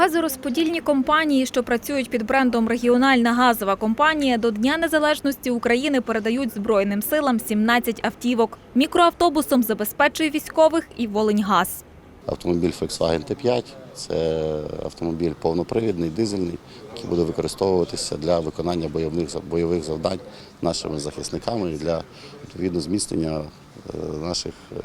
Газорозподільні компанії, що працюють під брендом Регіональна газова компанія, до Дня Незалежності України передають Збройним силам 17 автівок. Мікроавтобусом забезпечує військових і Волиньгаз. Автомобіль Volkswagen T5 це автомобіль повнопривідний, дизельний, який буде використовуватися для виконання бойових, бойових завдань нашими захисниками і для відповідно зміцнення е, наших, е,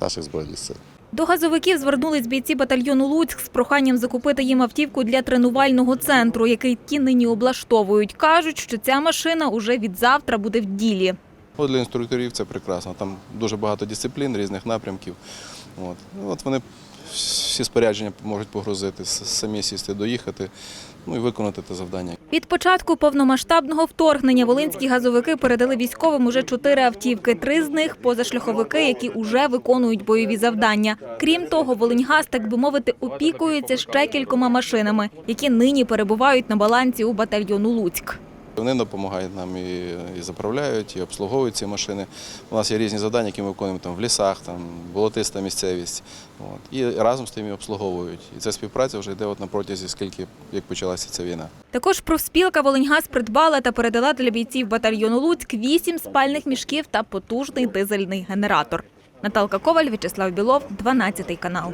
наших збройних сил. До газовиків звернулись бійці батальйону Луцьк з проханням закупити їм автівку для тренувального центру, який ті нині облаштовують. Кажуть, що ця машина уже від завтра буде в ділі. Для інструкторів це прекрасно. Там дуже багато дисциплін, різних напрямків. От, Ну, от вони всі спорядження можуть погрузити, самі сісти, доїхати, ну і виконати те завдання. Від початку повномасштабного вторгнення волинські газовики передали військовим уже чотири автівки. Три з них позашляховики, які уже виконують бойові завдання. Крім того, Волиньгаз, так би мовити, опікується ще кількома машинами, які нині перебувають на балансі у батальйону Луцьк. Вони допомагають нам і, і заправляють, і обслуговують ці машини. У нас є різні завдання, які ми виконуємо там в лісах, там болотиста місцевість. От, і разом з тим і обслуговують. І ця співпраця вже йде от на протязі скільки як почалася ця війна. Також профспілка Волиньгаз придбала та передала для бійців батальйону Луцьк вісім спальних мішків та потужний дизельний генератор. Наталка Коваль, В'ячеслав Білов, 12 канал.